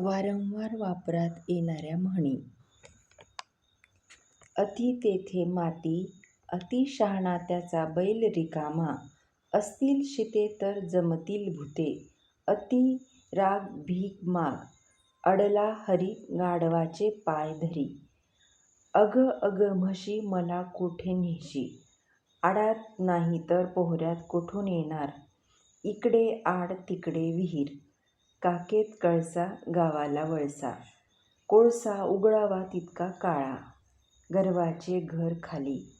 वारंवार वापरात येणाऱ्या म्हणी. अति तेथे माती, अति शहाणा त्याचा बैल रिकामा, असतील शिते तर जमतील भुते, अति राग भीक माग, अडला हरी गाढवाचे पाय धरी. अग अग म्हशी मला कोठे नेशी, आडात नाही तर पोहऱ्यात कुठून येणार, इकडे आड तिकडे विहीर, काकेत कळसा गावाला वळसा, कोळसा उघडावा तितका काळा, गर्वाचे घर खाली,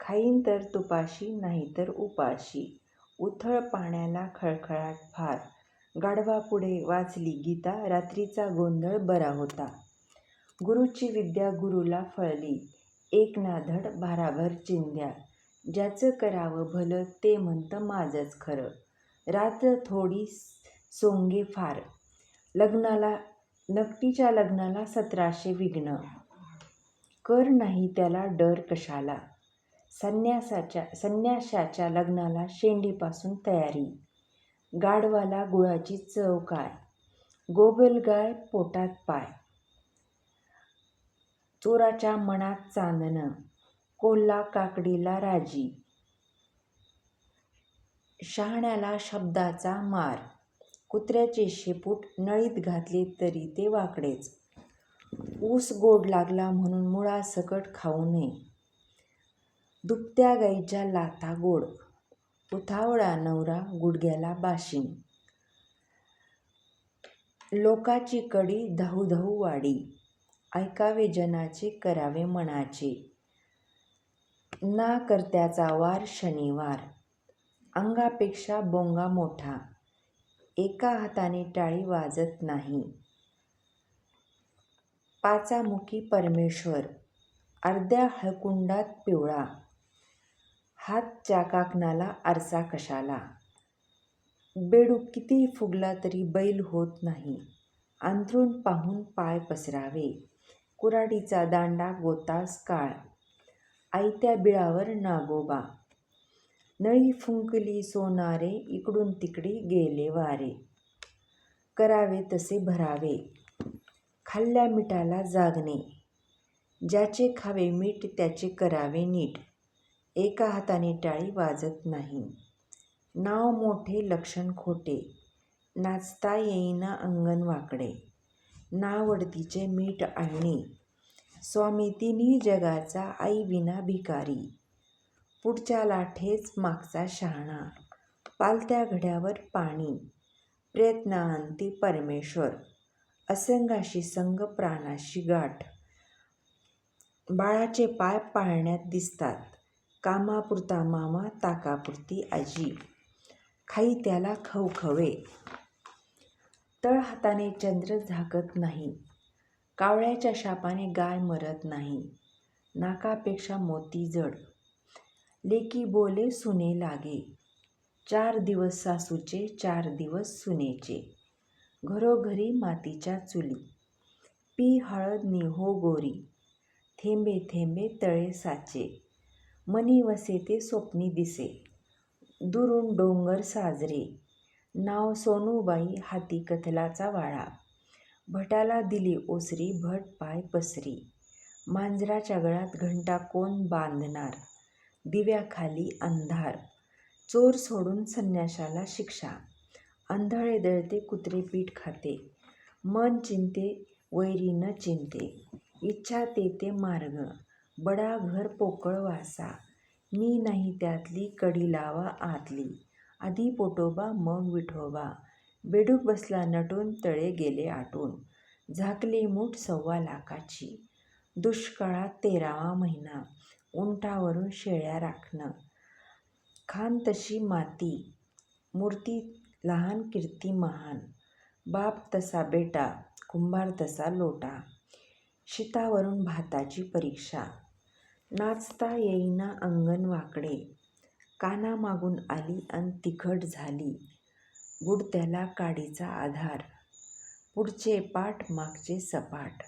खाईन तर तुपाशी नाहीतर उपाशी, उथळ पाण्याला खळखळाट फार, गाढवा पुढे वाचली गीता रात्रीचा गोंधळ बरा होता. गुरुची विद्या गुरुला फळली, एक नाधड भाराभर चिंध्या, ज्याचं करावं भलं ते म्हणतं माझंच खरं, रात्र थोडी सोंगे फार, लग्नाला नकटीच्या लग्नाला सतराशे विघ्न, कर नाही त्याला डर कशाला, संन्यासाच्या संन्याशाच्या लग्नाला शेंडीपासून तयारी, गाढवाला गुळाची चव काय, गोगलगाय पोटात पाय, चोराच्या मनात चांदणं, कोल्हा काकडीला राजी, शहाण्याला शब्दाचा मार, कुत्र्याचे शेपूट नळीत घातले तरी ते वाकडेच, ऊस गोड लागला म्हणून मुळासकट खाऊ नये, दुभत्या गाईच्या लाथा गोड, उथावळा नवरा गुडघ्याला बाशिंग, लोकाची कडी धाऊ धाऊ वाडी, ऐकावे जनाचे करावे मनाचे, ना करत्याचा वार शनिवार, अंगापेक्षा बोंगा मोठा, एका हाताने टाळी वाजत नाही, पाचामुखी परमेश्वर, अर्ध्या हळकुंडात पिवळा, हात चाकाकणाला आरसा कशाला, बेडूक किती फुगला तरी बैल होत नाही, अंथरूण पाहून पाय पसरावे, कुऱ्हाडीचा दांडा गोतास काळ, आयत्या बिळावर नागोबा, नळी फुंकली सोनारे इकडून तिकडे गेले वारे, करावे तसे भरावे, खाल्ल्या मिठाला जागणे, ज्याचे खावे मीठ त्याचे करावे नीट, एका हाताने टाळी वाजत नाही, नाव मोठे लक्षण खोटे, नाचता येईना अंगण वाकडे, नावडतीचे मीठ आणणे, स्वामी तिन्ही जगाचा आईविना भिकारी, पुढच्या लाठेच मागचा शहाणा, पालत्या घड्यावर पाणी, प्रयत्नांती परमेश्वर, असंगाशी संग प्राणाशी गाठ, बाळाचे पाय पाळण्यात दिसतात, कामापुरता मामा ताकापुरती आजी, खाई त्याला खवखवे, तळहाताने चंद्र झाकत नाही, कावळ्याच्या शापाने गाय मरत नाही, नाकापेक्षा मोती जड, लेकी बोले सुने लागे, चार दिवस सासूचे चार दिवस सुनेचे, घरोघरी मातीच्या चुली, पी हळद निहो गोरी, थेंबे थेंबे तळे साचे, मनी वसे ते स्वप्नी दिसे, दुरून डोंगर साजरे, नाव सोनूबाई हाती कथलाचा वाळा, भटाला दिली ओसरी भट पाय पसरी, मांजराच्या गळ्यात घंटा कोण बांधणार, दिव्याखाली अंधार, चोर सोडून संन्याशाला शिक्षा, आंधळे दळते कुत्रे पीठ खाते, मन चिंते वैरी न चिंते, इच्छा तेते मार्ग, बडा घर पोकळ वासा, मी नाही त्यातली कडी लावा आतली, आधी पोटोबा मग विठोबा, बेडूक बसला नटून तळे गेले आटून, झाकली मूठ सव्वा लाखाची, दुष्काळात तेरावा महिना, उंटावरून शेळ्या राखणं, खान तशी माती, मूर्ती लहान कीर्ती महान, बाप तसा बेटा, कुंभार तसा लोटा, शितावरून भाताची परीक्षा, नाचता येईना अंगण वाकडे, कानामागून आली अन तिखट झाली, बुडत्याला काडीचा आधार, पुढचे पाठ मागचे सपाट,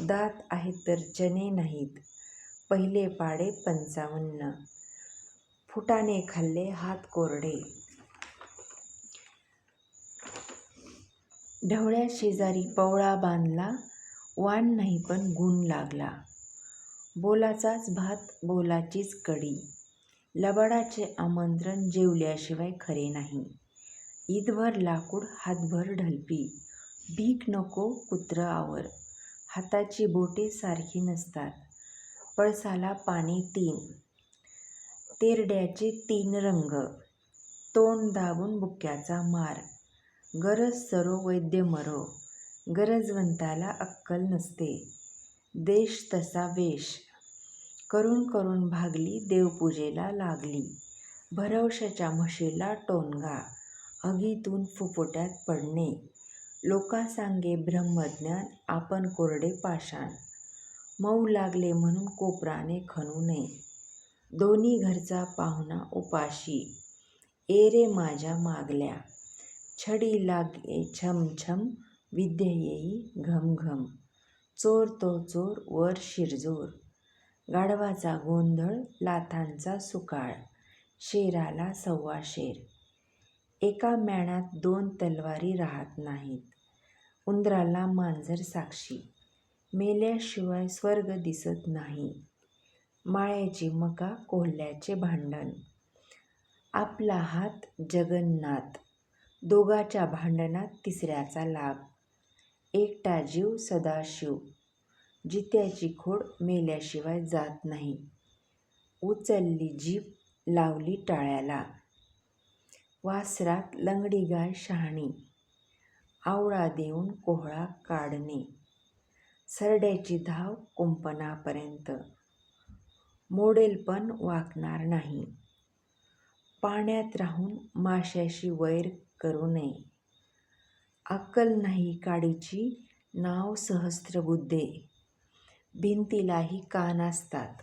दात आहेत तर चणे नाहीत, पहिले पाढे पंचावन्न, फुटाने खाल्ले हात कोरडे, ढवळ्या शेजारी पवळा बांधला वाण नाही पण गुण लागला. बोलाचाच भात बोलाचीच कडी. लबाडाचे आमंत्रण जेवल्याशिवाय खरे नाही. ईदभर लाकूड हातभर ढलपी. भीक नको कुत्र आवर. हाताची बोटे सारखी नसतात. पळसाला पाने तीन. तेरड्याचे तीन रंग. तोंड दाबून बुक्याचा मार. गरज सरो वैद्य मरो. गरजवंताला अक्कल नसते. देश तसा वेश. करून करून भागली देवपूजेला लागली. भरवशाच्या म्हशीला टोनगा. अगीतून फुफुट्यात पडणे. लोका सांगे ब्रह्मज्ञान आपण कोरडे पाषाण. मऊ लागले म्हणून कोपराने खणू नये. दोन्ही घरचा पाहुणा उपाशी. एरे रे माझ्या मागल्या. छडी लागे छम छम विद्य येई घम घम चोर तो चोर वर शिरजोर. गाढवाचा गोंधळ लाथांचा सुकाळ. शेराला सव्वा शेर. एका म्याणात दोन तलवारी राहत नाहीत. उंदराला मांजर साक्षी. मेल्याशिवाय स्वर्ग दिसत नाही. माळ्याची मका कोल्ह्याचे भांडण. आपला हात जगन्नाथ. दोघाच्या भांडणात तिसऱ्याचा लाभ. एकटा जीव सदाशिव. जित्याची खोड मेल्याशिवाय जात नाही. उचलली जीभ लावली टाळ्याला. वासरात लंगडी गाय शहाणी. आवळा देऊन कोहळा काढणे. सरड्याची धाव कुंपणापर्यंत. मोडेल पण वाकणार नाही. पाण्यात राहून माशाशी वैर करू नये. अक्कल नाही काडीची नाव सहस्त्रबुद्धे भिंतीलाही कान असतात.